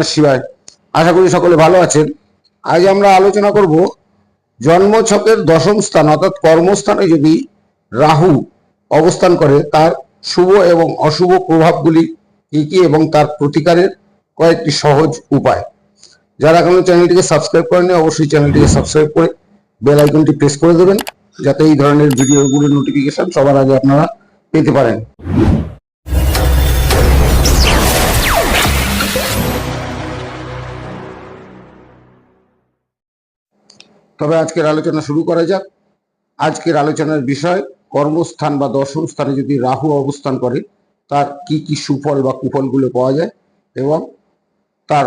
নমঃ শিবায়। আশা করি সকলে ভালো আছেন। আজ আমরা আলোচনা করব জন্মছকের দশম স্থান অর্থাৎ কর্মস্থানে যদি রাহু অবস্থান করে, তার শুভ এবং অশুভ প্রভাবগুলি কি কি এবং তার প্রতিকারের কয়েকটি সহজ উপায়। যারা এখনও চ্যানেলটিকে সাবস্ক্রাইব করেনি অবশ্যই চ্যানেলটিকে সাবস্ক্রাইব করে বেল আইকনটি প্রেস করে দেবেন, যাতে এই ধরনের ভিডিওগুলোর নোটিফিকেশন সবার আগে আপনারা পেতে পারেন। তবে আজকের আলোচনা শুরু করা যাক। আজকের আলোচনার বিষয়, কর্মস্থান বা দর্শন স্থানে যদি রাহু অবস্থান করে, তার কি কি সুফল বা কুফলগুলো পাওয়া যায় এবং তার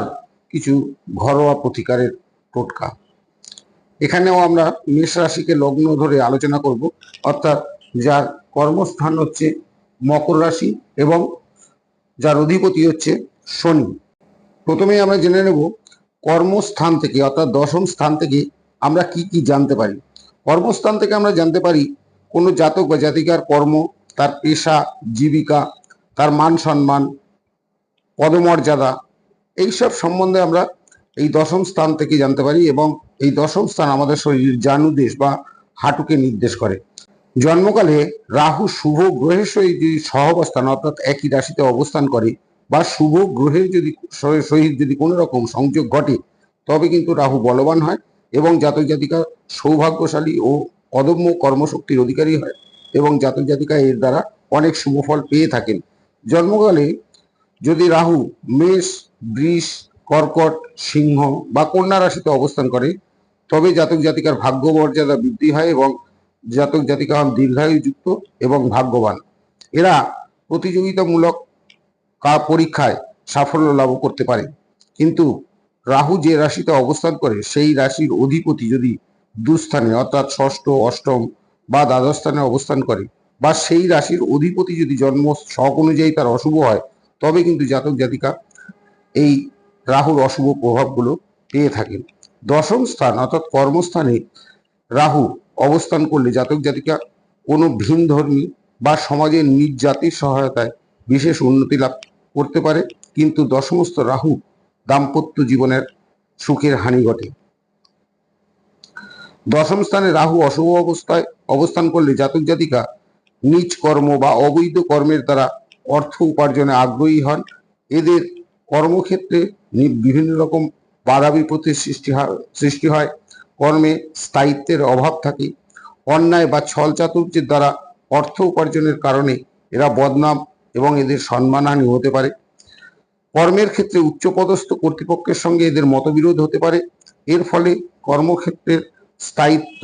কিছু ঘরোয়া প্রতিকারের টোটকা। এখানেও আমরা মেষ রাশিকে লগ্ন ধরে আলোচনা করব, অর্থাৎ যার কর্মস্থান হচ্ছে মকর রাশি এবং যার অধিপতি হচ্ছে শনি। প্রথমেই আমরা জেনে নেব কর্মস্থান থেকে, অর্থাৎ দশম স্থান থেকে আমরা কি কি জানতে পারি? কর্মস্থান থেকে আমরা জানতে পারি, কোনো জাতক বা জাতিকার কর্ম, তার পেশা, জীবিকা, তার মান সম্মান, পদমর্যাদা, এইসব সম্বন্ধে আমরা এই দশম স্থান থেকে জানতে পারি এবং এই দশম স্থান আমাদের শরীর জানুদেশ বা হাঁটুকে নির্দেশ করে। জন্মকালে রাহু শুভ গ্রহের সহিত যদি সহাবস্থান অর্থাৎ একই রাশিতে অবস্থান করে বা শুভ গ্রহের যদি সহ- সহিত যদি কোনো রকম সংযোগ ঘটে, তবে কিন্তু রাহু বলবান হয়। এবং জাতক জাতিকা সৌভাগ্যশালী ও অদম্য কর্মশক্তির অধিকারী হয় এবং জাতক জাতিকা এর দ্বারা অনেক শুভ ফল পেয়ে থাকেন। জন্মকালে যদি রাহু, মেষ, বৃষ, কর্কট, সিংহ বা কন্যা রাশিতে অবস্থান করে, তবে জাতক জাতিকার ভাগ্য মর্যাদা বৃদ্ধি হয় এবং জাতক জাতিকা হন দীর্ঘায়ুযুক্ত এবং ভাগ্যবান। এরা প্রতিযোগিতামূলক পরীক্ষায় সাফল্য লাভ করতে পারে। কিন্তু রাহু যে রাশিতে অবস্থান করে, সেই রাশির অধিপতি যদি দুস্থানে, অর্থাৎ ষষ্ঠ, অষ্টম বা দ্বাদশ স্থানে অবস্থান করে, বা সেই রাশির অধিপতি যদি জন্ম শক অনুযায়ী তার অশুভ হয়, তবে কিন্তু জাতক জাতিকা এই রাহুর অশুভ প্রভাবগুলো পেয়ে থাকেন। দশম স্থান, অর্থাৎ কর্মস্থানে রাহু অবস্থান করলে জাতক জাতিকা কোনো ভিন ধর্মী বা সমাজের নিজ জাতির সহায়তায় বিশেষ উন্নতি লাভ করতে পারে। কিন্তু দশমস্ত রাহু দাম্পত্য জীবনের সুখের হানি ঘটে। দশম স্থানে রাহু অশুভ অবস্থায় অবস্থান করলে জাতক জাতিকা নিজ কর্ম বা অবৈধ কর্মের দ্বারা অর্থ উপার্জনে আগ্রহী হন। এদের কর্মক্ষেত্রে বিভিন্ন রকম বাধা বিপত্তির সৃষ্টি হয় সৃষ্টি হয়। কর্মে স্থায়িত্বের অভাব থাকে। অন্যায় বা ছল চাতুর্যের দ্বারা অর্থ উপার্জনের কারণে এরা বদনাম এবং এদের সম্মানহানি হতে পারে। কর্মের ক্ষেত্রে উচ্চপদস্থ কর্তৃপক্ষের সঙ্গে এদের মতবিরোধ হতে পারে। এর ফলে কর্মক্ষেত্রের স্থায়িত্ব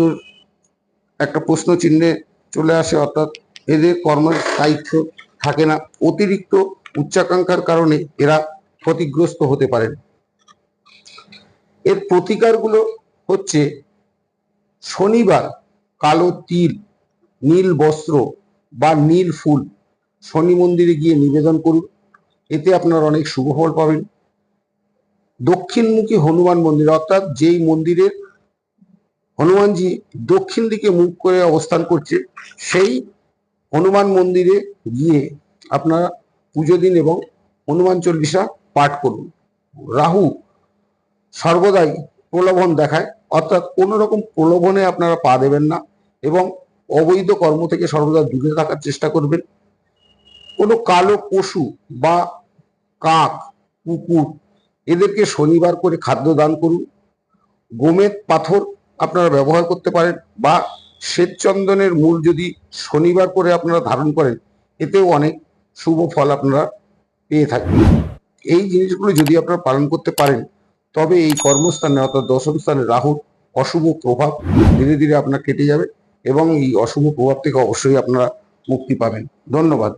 একটা প্রশ্ন চিহ্নে চলে আসে, অর্থাৎ এদের কর্মের স্থায়িত্ব থাকে না। অতিরিক্ত উচ্চাকাঙ্ক্ষার কারণে এরা ক্ষতিগ্রস্ত হতে পারেন। এর প্রতিকারগুলো হচ্ছে শনিবার কালো তিল, নীল বস্ত্র বা নীল ফুল শনি মন্দিরে গিয়ে নিবেদন করুন। এতে আপনার অনেক শুভ ফল পাবেন। দক্ষিণমুখী হনুমান মন্দির, অর্থাৎ যেই মন্দিরের হনুমানজি দক্ষিণ দিকে মুখ করে অবস্থান করছে, সেই হনুমান মন্দিরে গিয়ে আপনারা পুজো দিন এবং হনুমান চল্লিশা পাঠ করুন। রাহু সর্বদাই প্রলোভন দেখায়, অর্থাৎ কোনো রকম প্রলোভনে আপনারা পা দেবেন না এবং অবৈধ কর্ম থেকে সর্বদা দূরে থাকার চেষ্টা করবেন। কোনো কালো পশু বা কাক, কুকুর, এদেরকে শনিবার করে খাদ্য দান করুন। গোমেদ পাথর আপনারা ব্যবহার করতে পারেন বা শ্বেতচন্দনের মূল যদি শনিবার করে আপনারা ধারণ করেন, এতেও অনেক শুভ ফল আপনারা পেয়ে থাকবেন এই জিনিসগুলো যদি আপনারা পালন করতে পারেন, তবে এই কর্মস্থানে অর্থাৎ দশম স্থানে রাহুর অশুভ প্রভাব ধীরে ধীরে আপনার কেটে যাবে এবং এই অশুভ প্রভাব থেকে অবশ্যই আপনারা মুক্তি পাবেন। ধন্যবাদ।